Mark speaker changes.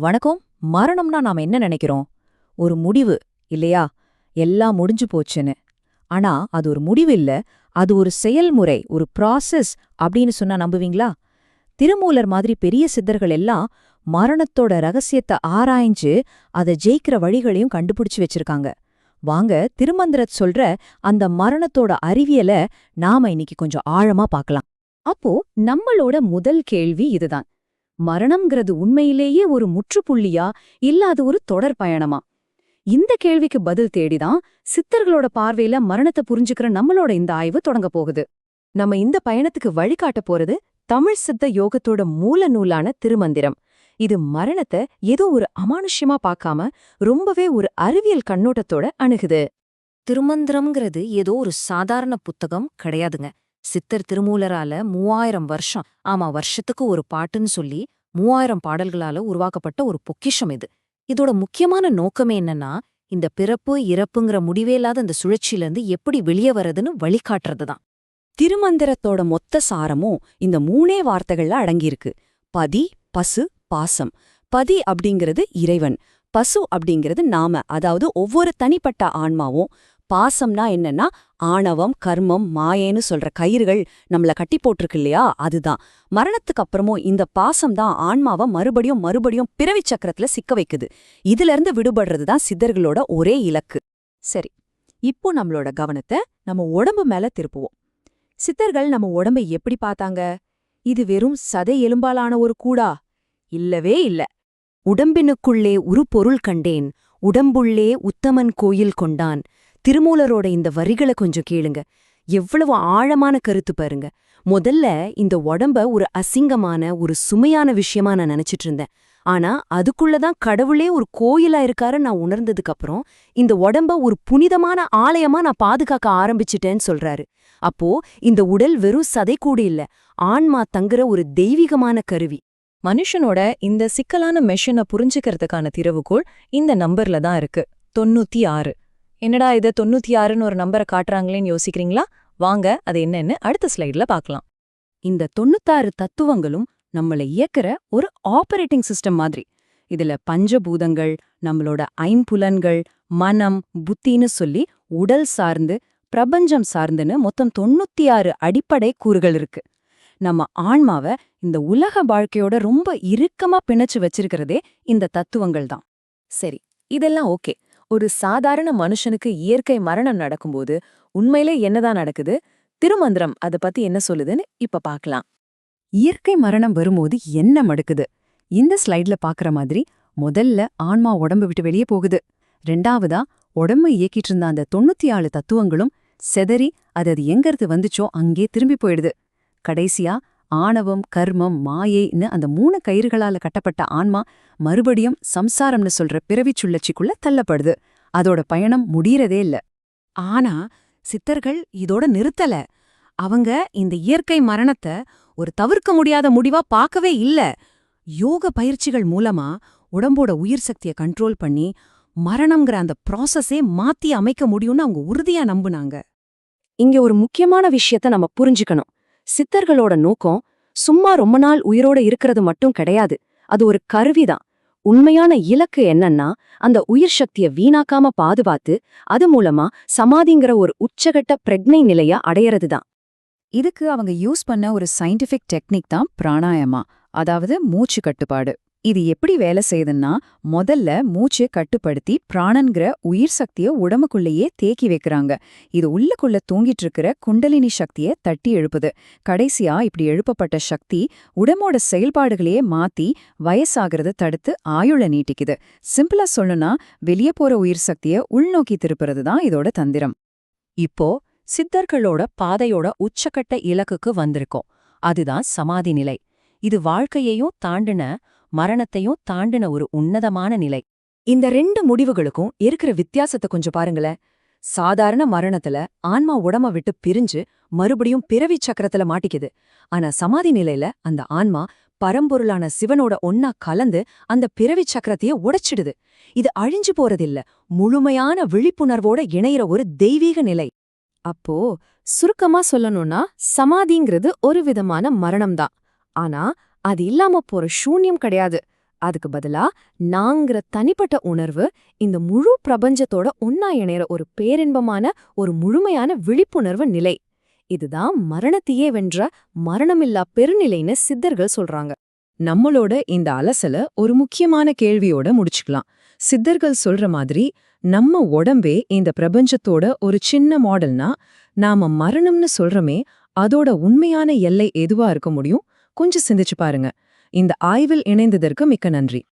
Speaker 1: வணக்கம். மரணம்னா நாம என்ன நினைக்கிறோம்? ஒரு முடிவு இல்லையா? எல்லாம் முடிஞ்சு போச்சுன்னு. ஆனா அது ஒரு முடிவு இல்ல. அது ஒரு செயல்முறை ஒரு ப்ராசஸ் அப்படின்னு சொன்னா நம்புவீங்களா? திருமூலர் மாதிரி பெரிய சித்தர்கள் எல்லாம் மரணத்தோட ரகசியத்தை ஆராய்ஞ்சு அதை ஜெயிக்கிற வழிகளையும் கண்டுபிடிச்சு வச்சிருக்காங்க. வாங்க திருமந்திரத் சொல்ற அந்த மரணத்தோட அறிவியல நாம இன்னைக்கு கொஞ்சம் ஆழமா பார்க்கலாம். அப்போ நம்மளோட முதல் கேள்வி இதுதான். மரணம்ங்கிறது உண்மையிலேயே ஒரு முற்றுப்புள்ளியா? இல்ல அது ஒரு தொடர் பயணமா? இந்த கேள்விக்கு பதில் தேடிதான் சித்தர்களோட பார்வையில மரணத்தை புரிஞ்சுக்கிற நம்மளோட இந்த ஆய்வு தொடங்க போகுது. நம்ம இந்த பயணத்துக்கு வழிகாட்ட போறது தமிழ் சித்த யோகத்தோட மூல நூலான திருமந்திரம். இது மரணத்தை ஏதோ ஒரு அமானுஷ்யமா பார்க்காம ரொம்பவே ஒரு அறிவியல் கண்ணோட்டத்தோட அணுகுது. திருமந்திரம்ங்கிறது ஏதோ ஒரு சாதாரண புத்தகம் கிடையாதுங்க. சித்தர் திருமூலரால மூவாயிரம் வருஷம் ஆமா வருஷத்துக்கு ஒரு பாட்டுன்னு சொல்லி மூவாயிரம் பாடல்களால உருவாக்கப்பட்ட ஒரு பொக்கிஷம் இது. இதோட முக்கியமான நோக்கமே என்னன்னா இந்த பிறப்பு இறப்புங்கிற முடிவே இல்லாத இந்த சுழற்சியிலிருந்து எப்படி வெளியே வர்றதுன்னு வழிகாட்டுறதுதான் திருமந்திரத்தோட மொத்த சாரமும் இந்த மூணே வார்த்தைகள்ல அடங்கியிருக்கு. பதி பசு பாசம். பதி அப்படிங்கிறது இறைவன். பசு அப்படிங்கிறது நாம அதாவது ஒவ்வொரு தனிப்பட்ட ஆன்மாவும் பாசம்னா என்னன்னா ஆணவம் கர்மம் மாயேன்னு சொல்ற கயிறுகள் நம்மள கட்டி போட்டிருக்கு இல்லையா? அதுதான். மரணத்துக்கு அப்புறமும் இந்த பாசம் தான் ஆன்மாவை மறுபடியும் மறுபடியும் பிறவி சக்கரத்துல சிக்க வைக்குது. இதுல இருந்து விடுபடுறது தான் சித்தர்களோட ஒரே இலக்கு. சரி இப்போ நம்மளோட கவனத்தை நம்ம உடம்பு மேல திருப்புவோம். சித்தர்கள் நம்ம உடம்பை எப்படி பார்த்தாங்க? இது வெறும் சதை எலும்பாலான ஒரு கூடா? இல்லவே இல்ல. உடம்பினுக்குள்ளே ஒரு பொருள் கண்டேன் உடம்புள்ளே உத்தமன் கோயில் கொண்டான் திருமூலரோட இந்த வரிகளை கொஞ்சம் கேளுங்க. எவ்வளவு ஆழமான கருத்து பாருங்க. முதல்ல இந்த உடம்ப ஒரு அசிங்கமான ஒரு சுமையான விஷயமா நான் நினைச்சிட்டு இருந்தேன். ஆனா அதுக்குள்ளதான் கடவுளே ஒரு கோயிலா இருக்காரு நான் உணர்ந்ததுக்கு அப்புறம் இந்த உடம்ப ஒரு புனிதமான ஆலயமா நான் பாதுகாக்க ஆரம்பிச்சிட்டேன்னு சொல்றாரு. அப்போ இந்த உடல் வெறும் சதை கூட இல்ல ஆன்மா தங்குற ஒரு தெய்வீகமான கருவி. மனுஷனோட இந்த சிக்கலான மெஷினை புரிஞ்சுக்கிறதுக்கான திறவுகோள் இந்த நம்பர்ல தான் இருக்கு. தொண்ணூத்தி ஆறு. என்னடா இதை தொண்ணூத்தி ஆறுன்னு ஒரு நம்பரை காட்டுறாங்களேன்னு யோசிக்கிறீங்களா? வாங்க அது என்னன்னு அடுத்த ஸ்லைட்ல பார்க்கலாம் இந்த தொண்ணூத்தாறு தத்துவங்களும் நம்மளை இயக்குற ஒரு ஆபரேட்டிங் சிஸ்டம் மாதிரி. இதுல பஞ்சபூதங்கள் நம்மளோட ஐம்புலன்கள் மனம் புத்தின்னு சொல்லி உடல் சார்ந்து பிரபஞ்சம் சார்ந்துன்னு மொத்தம் தொண்ணூத்தி ஆறு அடிப்படை கூறுகள் இருக்கு. நம்ம ஆன்மாவை இந்த உலக வாழ்க்கையோட ரொம்ப இறுக்கமா பிணைச்சு வச்சிருக்கிறதே இந்த தத்துவங்கள் தான். சரி இதெல்லாம் ஓகே. ஒரு சாதாரண மனுஷனுக்கு இயற்கை மரணம் நடக்கும்போது உண்மையிலே என்னதான் நடக்குது? திருமந்திரம் அத பத்தி என்ன சொல்லுதுன்னு இப்ப பார்க்கலாம் இயற்கை மரணம் வரும்போது என்ன மடுக்குது? இந்த ஸ்லைட்ல பாக்குற மாதிரி முதல்ல ஆன்மா உடம்பு விட்டு வெளியே போகுது. ரெண்டாவதா உடம்பு இயக்கிட்டு இருந்த அந்த தொண்ணூத்தி ஆறு தத்துவங்களும் செதறி அது அது எங்கறது வந்துச்சோ அங்கே திரும்பி போயிடுது. கடைசியா ஆணவம் கர்மம் மாயைன்னு அந்த மூணு கயிறுகளால கட்டப்பட்ட ஆன்மா மறுபடியும் சம்சாரம்னு சொல்ற பிறவிச் சுழற்சிக்குள்ள தள்ளப்படுது. அதோட பயணம் முடியறதே இல்ல. ஆனா சித்தர்கள் இதோட நிறுத்தல. அவங்க இந்த இயற்கை மரணத்தை ஒரு தவிர்க்க முடியாத முடிவா பார்க்கவே இல்ல. யோக பயிற்சிகள் மூலமா உடம்போட உயிர் சக்தியை கண்ட்ரோல் பண்ணி மரணம்ங்கிற அந்த ப்ராசஸே மாத்தி அமைக்க முடியும்னு அவங்க உறுதியா நம்புனாங்க. இங்க ஒரு முக்கியமான விஷயத்த நம்ம புரிஞ்சுக்கணும். சித்தர்களோட நோக்கம் சும்மா ரொம்ப நாள் உயிரோட இருக்கிறது மட்டும் கிடையாது. அது ஒரு கருவிதான். உண்மையான இலக்கு என்னன்னா அந்த உயிர் சக்திய வீணாக்காம பாதுகாத்து அது மூலமா சமாதிங்கிற ஒரு உச்சகட்ட பிரக்னை நிலைய அடையறதுதான். இதுக்கு அவங்க யூஸ் பண்ண ஒரு சயின்டிஃபிக் டெக்னிக் தான் பிராணாயமா அதாவது மூச்சு கட்டுப்பாடு. இது எப்படி வேலை செய்யுதுன்னா முதல்ல மூச்சை கட்டுப்படுத்தி பிராணன்கிற உயிர் சக்திய உடம்புக்குள்ளேயே தேக்கி வைக்கிறாங்க. இது உள்ளுக்குள்ள தூங்கிட்டு இருக்கிற குண்டலினி சக்திய தட்டி எழுப்புது. கடைசியா இப்படி எழுப்பப்பட்ட சக்தி உடம்போட செயல்பாடுகளையே மாத்தி வயசாகிறத தடுத்து ஆயுள நீட்டிக்குது. சிம்பிளா சொல்லணும்னா வெளியே போற உயிர் சக்திய உள்நோக்கி திருப்புறது தான் இதோட தந்திரம். இப்போ சித்தர்களோட பாதையோட உச்சக்கட்ட இலக்குக்கு வந்திருக்கோம். அதுதான் சமாதி நிலை. இது வாழ்க்கையையும் தாண்டின மரணத்தையும் தாண்டின ஒரு உன்னதமான நிலை. இந்த ரெண்டு முடிவுகளுக்கும் இருக்கிற வித்தியாசத்தை கொஞ்சம் பாருங்களேன். சாதாரண மரணத்துல ஆன்மா உடம்ப விட்டு பிரிஞ்சு மறுபடியும் பிறவி சக்கரத்துல மாட்டிக்குது. ஆனா சமாதி நிலையில அந்த ஆன்மா பரம்பொருளான சிவனோட ஒன்னா கலந்து அந்த பிறவி சக்கரத்தையே உடைச்சிடுது. இது அழிஞ்சு போறதில்ல. முழுமையான விழிப்புணர்வோட இணையிற ஒரு தெய்வீக நிலை. அப்போ சுருக்கமா சொல்லணும்னா சமாதிங்கிறது ஒரு விதமான மரணம்தான். ஆனா அது இல்லாம போற சூன்யம் கிடையாது.
Speaker 2: அதுக்கு பதிலா நாங்கிற தனிப்பட்ட உணர்வு இந்த முழு பிரபஞ்சத்தோட ஒன்னா இணையற ஒரு பேரின்பமான ஒரு முழுமையான விழிப்புணர்வு நிலை. இதுதான் மரணத்தையே வென்ற மரணமில்லா பெருநிலைன்னு சித்தர்கள் சொல்றாங்க.
Speaker 1: நம்மளோட இந்த அலசல ஒரு முக்கியமான கேள்வியோட முடிச்சுக்கலாம். சித்தர்கள் சொல்ற மாதிரி நம்ம உடம்பே இந்த பிரபஞ்சத்தோட ஒரு சின்ன மாடல்னா நாம மரணம்னு சொல்றமே அதோட உண்மையான எல்லை எதுவா இருக்க முடியும்? கொஞ்சம் சிந்திச்சு பாருங்க. இந்த ஆய்வில் இணைந்ததற்கு மிக்க நன்றி.